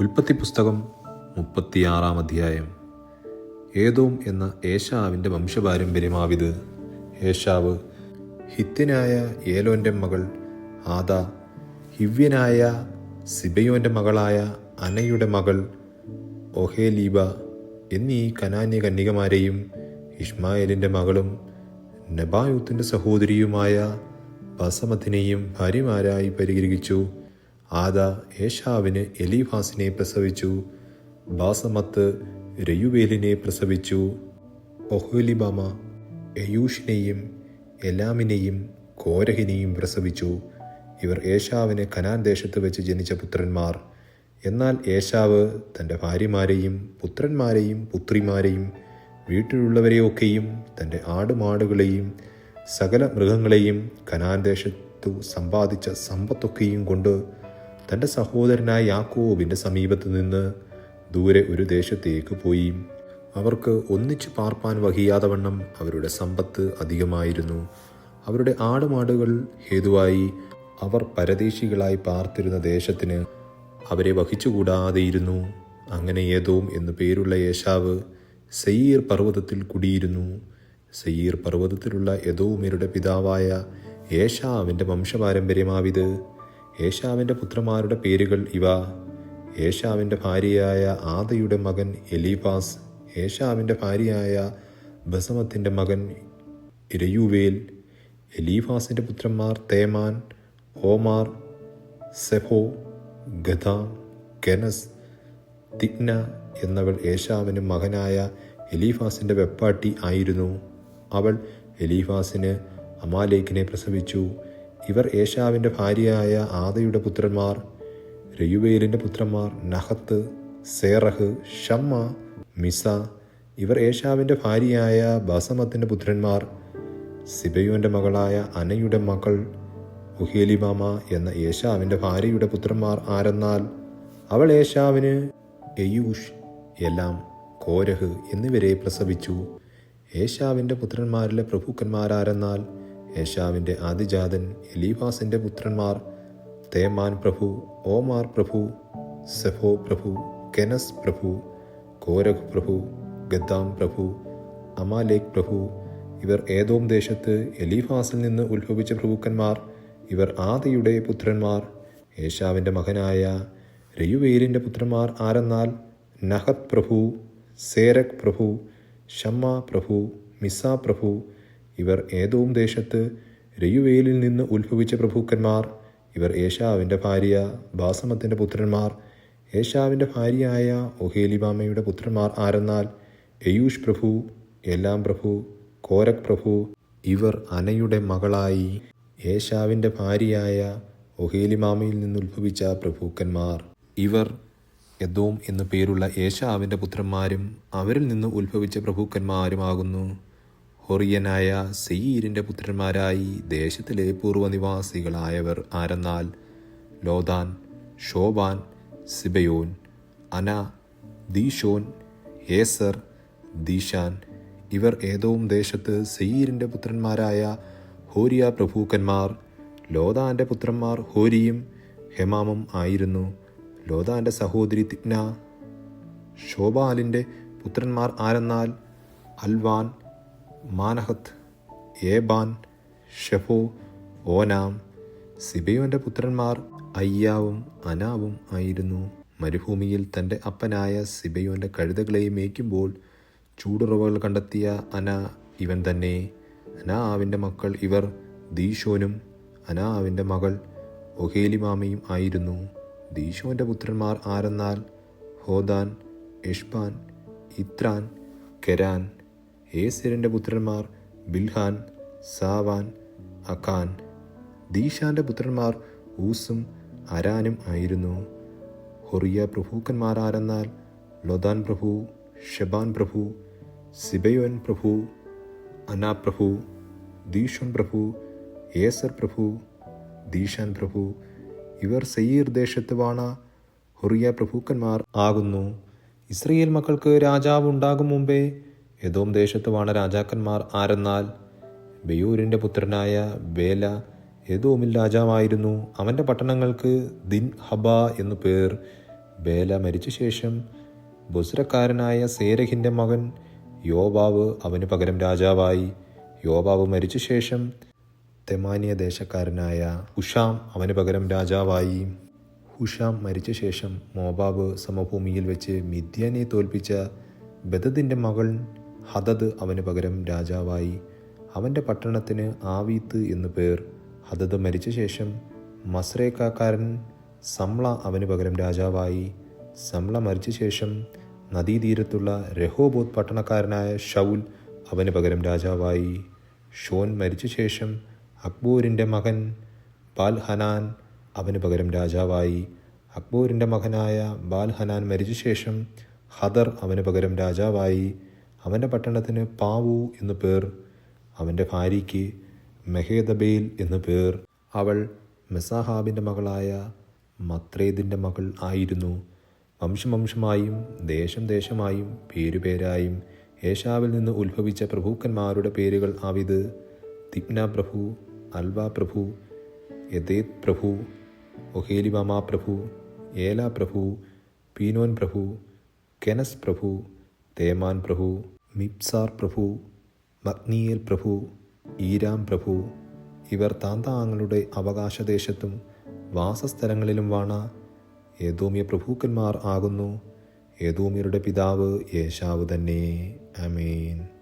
ഉൽപ്പത്തി പുസ്തകം മുപ്പത്തിയാറാം അധ്യായം. ഏതോം എന്ന ഏഷാവിന്റെ വംശപാരമ്പര്യമാവിത്. ഏഷാവ് ഹിത്യനായ ഏലോന്റെ മകൾ ആദ ഹിവ്യനായ സിബയോന്റെ മകളായ അനയുടെ മകൾ ഒഹേലീബ എന്നീ കനാന്യ കന്യകമാരെയും ഇഷ്മായേലിന്റെ മകളും നബായൂത്തിന്റെ സഹോദരിയുമായ ബസമത്തിനെയും ഭാര്യമാരായി പരിഗ്രഹിച്ചു. ആദ ഏഷാവിന് എലീഫാസിനെ പ്രസവിച്ചു ബാസമത്ത് രയുവേലിനെ പ്രസവിച്ചു ഒഹോലിബാമ എയൂഷിനെയും എലാമിനെയും കോരഹിനെയും പ്രസവിച്ചു. ഇവർ ഏഷാവിന് കനാൻ ദേശത്ത് വെച്ച് ജനിച്ച പുത്രന്മാർ. എന്നാൽ ഏഷാവ് തന്റെ ഭാര്യമാരെയും പുത്രന്മാരെയും പുത്രിമാരെയും വീട്ടിലുള്ളവരെയൊക്കെയും തന്റെ ആടുമാടുകളെയും സകല മൃഗങ്ങളെയും കനാൻ ദേശത്തു സമ്പാദിച്ച സമ്പത്തൊക്കെയും കൊണ്ട് തന്റെ സഹോദരനായ യാക്കോബിന്റെ സമീപത്ത് നിന്ന് ദൂരെ ഒരു ദേശത്തേക്ക് പോയി. അവർക്ക് ഒന്നിച്ചു പാർപ്പാൻ വഹിയാതെ വണ്ണം അവരുടെ സമ്പത്ത് അധികമായിരുന്നു. അവരുടെ ആടുമാടുകൾ ഹേതുവായി അവർ പരദേശികളായി പാർത്തിരുന്ന ദേശത്തിന് അവരെ വഹിച്ചുകൂടാതെയിരുന്നു. അങ്ങനെ ഏതോം എന്നു പേരുള്ള യേശാവ് സെയ്യീർ പർവതത്തിൽ കുടിയിരുന്നു. സെയ്യീർ പർവതത്തിലുള്ള യദോമിരുടെ പിതാവായ യേശാവിന്റെ വംശപാരമ്പര്യമാവിത്. ഏഷാവിന്റെ പുത്രന്മാരുടെ പേരുകൾ ഇവ. ഏഷാവിന്റെ ഭാര്യയായ ആദയുടെ മകൻ എലീപാസ് ഏഷാവിന്റെ ഭാര്യയായ ബസമത്തിന്റെ മകൻ ഇരയുവേൽ എലീഫാസിന്റെ പുത്രന്മാർ തേമാൻ ഓമാർ സെഫോ ഗദാം കെനസ് തിഗ്ന എന്നവൾ ഏഷാവിന് മകനായ എലീഫാസിന്റെ വെപ്പാട്ടി ആയിരുന്നു. അവൾ എലീഫാസിന് അമാലേക്കിനെ പ്രസവിച്ചു. ഇവർ ഏഷാവിന്റെ ഭാര്യയായ ആദയുടെ പുത്രന്മാർ രയുവേലിന്റെ പുത്രന്മാർ നഹത്ത് സേറഹ് ഷമ്മ മിസ ഇവർ ഏഷാവിന്റെ ഭാര്യയായ ബസമത്തിന്റെ പുത്രന്മാർ സിബയുവിന്റെ മകളായ അനയുടെ മകൾ ഉഹേലിമാമ എന്ന ഏഷാവിന്റെ ഭാര്യയുടെ പുത്രന്മാർ ആരെന്നാൽ അവൾ ഏഷാവിന് എയൂഷ് എല്ലാം കോരഹ് എന്നിവരെ പ്രസവിച്ചു. ഏഷാവിന്റെ പുത്രന്മാരിലെ പ്രഭുക്കന്മാരാരെന്നാൽ ഏഷാവിന്റെ ആദിജാതൻ എലീഫാസിന്റെ പുത്രന്മാർ തേമാൻ പ്രഭു ഓമാർ പ്രഭു സെഫോ പ്രഭു കെനസ് പ്രഭു കോരഖ് പ്രഭു ഗദ്ദാം പ്രഭു അമാലേക് പ്രഭു ഇവർ ഏതോം ദേശത്ത് എലീഫാസിൽ നിന്ന് ഉത്ഭവിച്ച പ്രഭുക്കന്മാർ ഇവർ ആദിയുടെ പുത്രന്മാർ ഏഷാവിന്റെ മകനായ രയുവേലിന്റെ പുത്രന്മാർ ആരെന്നാൽ നഹത് പ്രഭു സേരക് പ്രഭു ഷമ്മ പ്രഭു മിസ പ്രഭു ഇവർ ഏതോം ദേശത്ത് രയുവേലിൽ നിന്ന് ഉത്ഭവിച്ച പ്രഭുക്കന്മാർ. ഇവർ ഏഷാവിന്റെ ഭാര്യ ബാസമത്തിന്റെ പുത്രന്മാർ. ഏഷാവിന്റെ ഭാര്യയായ ഒഹേലിബാമയുടെ പുത്രന്മാർ ആരെന്നാൽ എയൂഷ് പ്രഭു എല്ലാം പ്രഭു കോരക് പ്രഭു. ഇവർ അനയുടെ മകളായി ഏഷാവിന്റെ ഭാര്യയായ ഒഹേലിമാമയിൽ നിന്നുത്ഭവിച്ച പ്രഭുക്കന്മാർ. ഇവർ യദോം എന്നു പേരുള്ള ഏഷാവിന്റെ പുത്രന്മാരും അവരിൽ നിന്ന് ഉത്ഭവിച്ച പ്രഭുക്കന്മാരുമാകുന്നു. ഹൊറിയനായ സെയീരിന്റെ പുത്രന്മാരായി ദേശത്തിലെ പൂർവനിവാസികളായവർ ആരെന്നാൽ ലോതാൻ ഷോബാൻ സിബയോൻ അന ദീഷോൻ ഏസർ ദീഷാൻ ഇവർ ഏതോം ദേശത്ത് സെയീരിന്റെ പുത്രന്മാരായ ഹോരിയ പ്രഭൂക്കന്മാർ ലോതാന്റെ പുത്രന്മാർ ഹോരിയും ഹെമാമും ആയിരുന്നു. ലോതാന്റെ സഹോദരി തിഗ്ന ഷോബാലിന്റെ പുത്രന്മാർ ആരെന്നാൽ അൽവാൻ മാനഹത്ത് ഏബാൻ ഷെഫോ ഓനാം സിബയോന്റെ പുത്രന്മാർ അയ്യാവും അനാവും ആയിരുന്നു. മരുഭൂമിയിൽ തന്റെ അപ്പനായ സിബയോന്റെ കഴുതകളെ മേയ്ക്കുമ്പോൾ ചൂടുറവകൾ കണ്ടെത്തിയ അന ഇവൻ തന്നെ. അനാവിന്റെ മക്കൾ ഇവർ ദീശോനും അനാവിന്റെ മകൾ ഒഹേലിമാമയും ആയിരുന്നു. ദീശോന്റെ പുത്രന്മാർ ആരെന്നാൽ? ഹോദാൻ ഇഷ്ബാൻ ഇത്രാൻ കെരാൻ ഏസിറിന്റെ പുത്രന്മാർ ബിൽഹാൻ സാവാൻ അഖാൻ. ദീഷാന്റെ പുത്രന്മാർ ഊസും അരാനും ആയിരുന്നു. ഹൊറിയ പ്രഭുക്കന്മാരാരെന്നാൽ ലൊദാൻ പ്രഭു ഷബാൻ പ്രഭു സിബയോൻ പ്രഭു അനാ പ്രഭു ദീഷോൻ പ്രഭു ഏസർ പ്രഭു ദീഷാൻ പ്രഭു. ഇവർ സെയ്യീർ ദേശത്ത് വാണ ഹൊറിയ പ്രഭുക്കന്മാർ ആകുന്നു. ഇസ്രയേൽ മക്കൾക്ക് രാജാവ് ഉണ്ടാകും മുമ്പേ യദോം ദേശത്ത് വാണ രാജാക്കന്മാർ ആരെന്നാൽ ബെയൂരിന്റെ പുത്രനായ ബേല യദോമിൽ രാജാവായിരുന്നു. അവന്റെ പട്ടണങ്ങൾക്ക് ദിൻ ഹബ എന്നു പേർ. ബേല മരിച്ച ശേഷം ബുസ്രക്കാരനായ സേരഹിന്റെ മകൻ യോബാവ് അവന് പകരം രാജാവായി. യോബാവ് മരിച്ച ശേഷം തെമാനിയ ദേശക്കാരനായ ഉഷാം അവന് പകരം രാജാവായി. ഹുഷാം മരിച്ച ശേഷം മോബാബ് സമഭൂമിയിൽ വെച്ച് മിഥ്യാനെ തോൽപ്പിച്ച ബദദിന്റെ മകൾ ഹദദ് അവന് പകരം രാജാവായി. അവന്റെ പട്ടണത്തിന് ആവീത്ത് എന്നു പേർ. ഹദദ് മരിച്ച ശേഷം മസ്രേക്കാക്കാരൻ സംള അവന് പകരം രാജാവായി. സംള മരിച്ച ശേഷം നദീതീരത്തുള്ള രഹോബോത് പട്ടണക്കാരനായ ഷൗൽ അവന് പകരം രാജാവായി. ഷോൻ മരിച്ച ശേഷം അക്ബൂരിന്റെ മകൻ ബാൽഹനാൻ അവന് പകരം രാജാവായി. അക്ബൂരിന്റെ മകനായ ബാൽഹനാൻ മരിച്ച ശേഷം ഹദർ അവന് പകരം രാജാവായി. അവന്റെ പട്ടണത്തിന് പാവു എന്നു പേർ അവന്റെ ഭാര്യയ്ക്ക് മെഹേദബേൽ എന്നു പേർ. അവൾ മെസാഹാബിന്റെ മകളായ മത്രേദിന്റെ മകൾ ആയിരുന്നു. വംശവംശമായും ദേശം ദേശമായും പേരുപേരായും ഏഷാവിൽ നിന്ന് ഉത്ഭവിച്ച പ്രഭുക്കന്മാരുടെ പേരുകൾ ആവിത്. തിപ്ന പ്രഭു അൽവ പ്രഭു യദേത് പ്രഭു ഒഹേലിവാമ പ്രഭു ഏല പ്രഭു പീനോൻ പ്രഭു കെനസ് പ്രഭു തേമാൻ പ്രഭു. മിപ്സാർ പ്രഭു മഗ്നിയേൽ പ്രഭു ഈരാം പ്രഭു ഇവർ താന്താങ്ങളുടെ അവകാശദേശത്തും വാസസ്ഥലങ്ങളിലും വാണ. ഏതോമ്യ പ്രഭുക്കന്മാർ ആകുന്നു. ഏതോമ്യരുടെ പിതാവ് യേശാവ് തന്നെ. അമേൻ